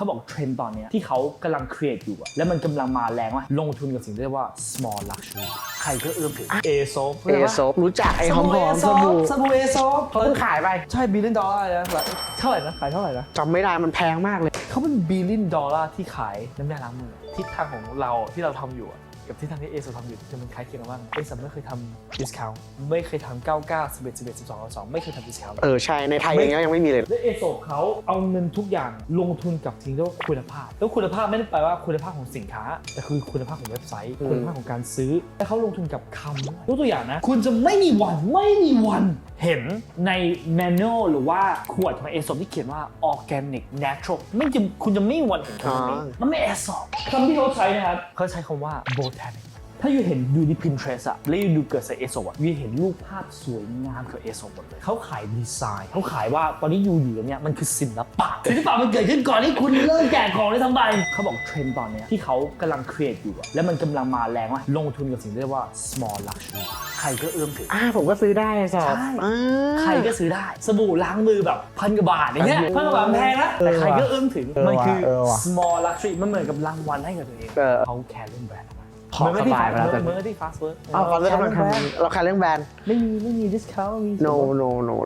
เขาบอกเทรนด์ตอนเนี้ยที่เขากำลัง create อยู่อะแล้วมันกำลังมาแรงว่ากลงทุนกับสิ่งที่เรียกว่า small luxury ใครก็เอื้อมถึงเอโซเอโซรู้จักไอ้หอมหอมๆสบู่สบู่เอโซเขาเพิ่งขายไป ใช่บิลเลนดอลลาร์นะแบบเท่าไหร่นะขายเท่าไหร่นะจำไม่ได้มันแพงมากเลย เขาเป็นบิลเลนดอลลาร์ที่ขายน้ำยาล้างมือทิศทางของเราที่เราทำอยู่อะ กับทิศทางที่เอโซทำอยู่จะมันคล้ายเคียงกันมากเอซัมไม่เคยทำ discount ไม่เคยทำ99 11 11 12 12ไม่เคยทำ discount เออใช่ในไทยเองก็ยังไม่มีเลยและเอโซเขาเอาเงินทุกอย่างลงทุนกับสิ่งที่เรียกว่าคุณภาพ แล้วคุณภาพไม่ได้แปลว่าคุณภาพของสินค้า แต่คือคุณภาพของเว็บไซต์อืมคุณภาพของการซื้อและเขาลงทุนกับคำด้วยยกตัวอย่างนะ คุณจะไม่มีวันไม่มีวัน เห็นในแมนนวลหรือว่าขวดของเอโซที่เขียนว่า organic natural ไม่จะคุณจะไม่มีวันเห็นคำนี้มันไม่เอโซคำที่เขาใช้นะครับเขาใช้คำว่า botanic ถ้าอยู่เห็นดูใน Pinterest อะแล้วอยู่ดูเกิดใส่เอโซอะอยู่เห็นรูปภาพสวยงามกับเอโซหมดเลยเขาขายดีไซน์ เขาขายว่าตอนนี้อยู่อยู่เนี่ยมันคือศิลปะศิลปะมันเกิดขึ้นก่อนที่คุณเริ่มแกะกล่องเลยทั้งใบเขาบอกเทรนด์ตอนเนี้ยที่เขากำลัง create อยู่อะแล้วมันกำลังมาแรงว่าลงทุนกับสิ่งที่เรียกว่า small luxury ใครก็เอื้อมถึง อ่าผมก็ซื้อได้สอบใช่ อ่า ใครก็ซื้อได้ สบู่ล้างมือแบบพันกว่าบาทอย่างเงี้ยเออพันกว่าบาทมันแพงนะแต่ใครก็เอื้อมถึง เออมันคือว่ะเออว่ะ small luxury มันเหมือนกับรางวัลให้กับตัวเองเออ เขาแคร์เรื่องแบรนด์ขอสบายไปแล้วเมื่อที่ fast food เอาเราเรื่องกำลังทำเราขายเรื่องแบรนด์ ไม่มี ไม่มี discount ไม่มี no no no